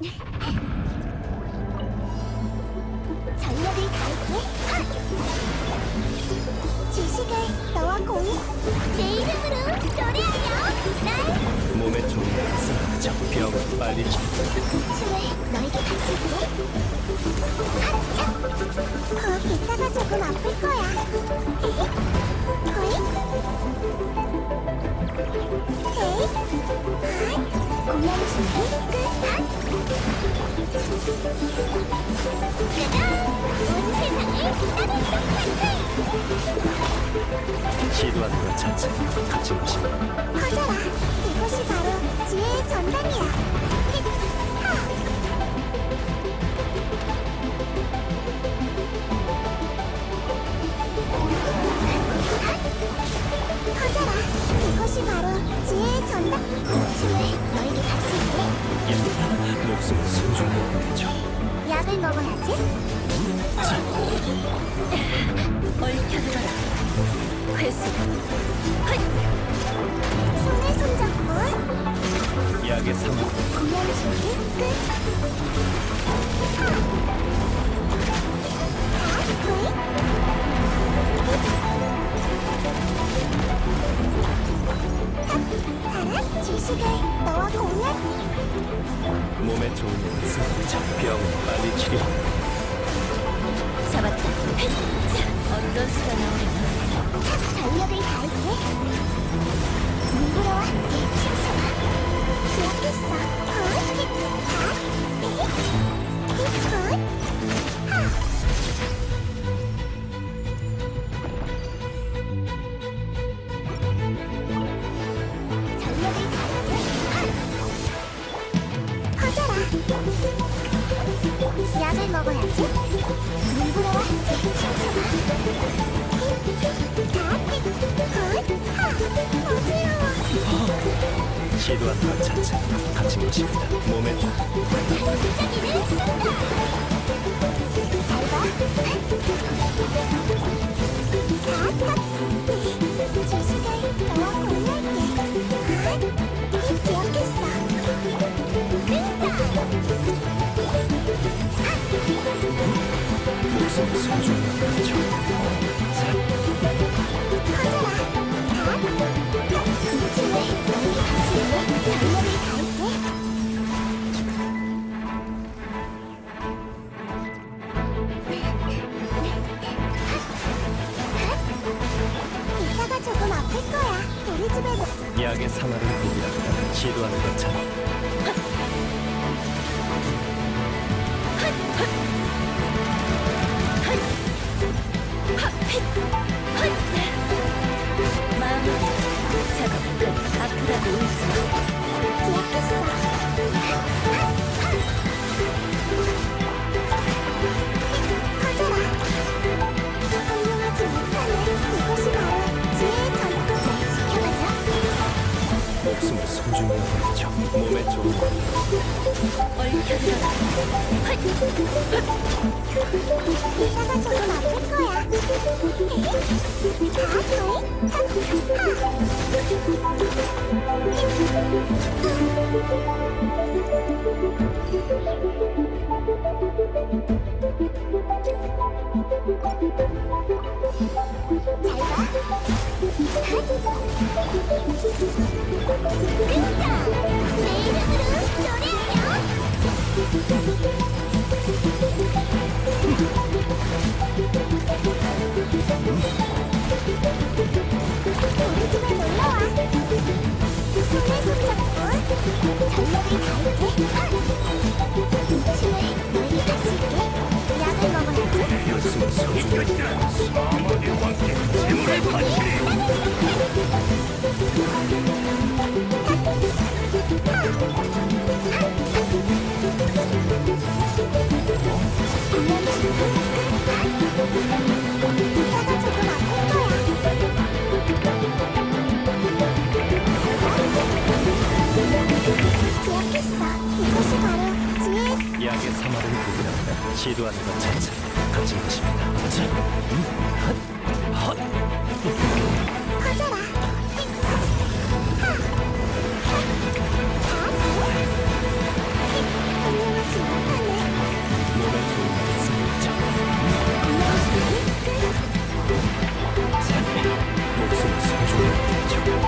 전력을 다할게. 하! 지식을 너와 공유. 내 이름으로 노래하여 날 몸에 좋은 걸 쌓아줘 병은 빨리 치 춤을 너에게 바칠게. 하차! 어, 이따가 조금 아플 거야. 호잇! 헤이! 핫! 공연 준비 끝! 시도하는 것 자체 갇힌 것입니다 커져라! 이것이 바로 약을 먹어야지! 얽혀들어라. 회수. 손에 손잡고 약의 상황 공연 준비 끝! 몸에 좋은 걸 쌓아줘 병은 빨리 치료 잡았다. 자, 어떤 수가 나오려나? 전력을 다할게 시도하는 것 자체 갇힌 것입니다. 몸에 뭐- 약의 사마를 구비한다 시도하는 것 자체 마무리. 소중히 여겨줘 몸에 좋은 하. 잘 봐. Thank you. 약의 사마를 구분하다 시도하는 것 자체 가진 것입니다. 자, 목숨을 소중히 여기죠.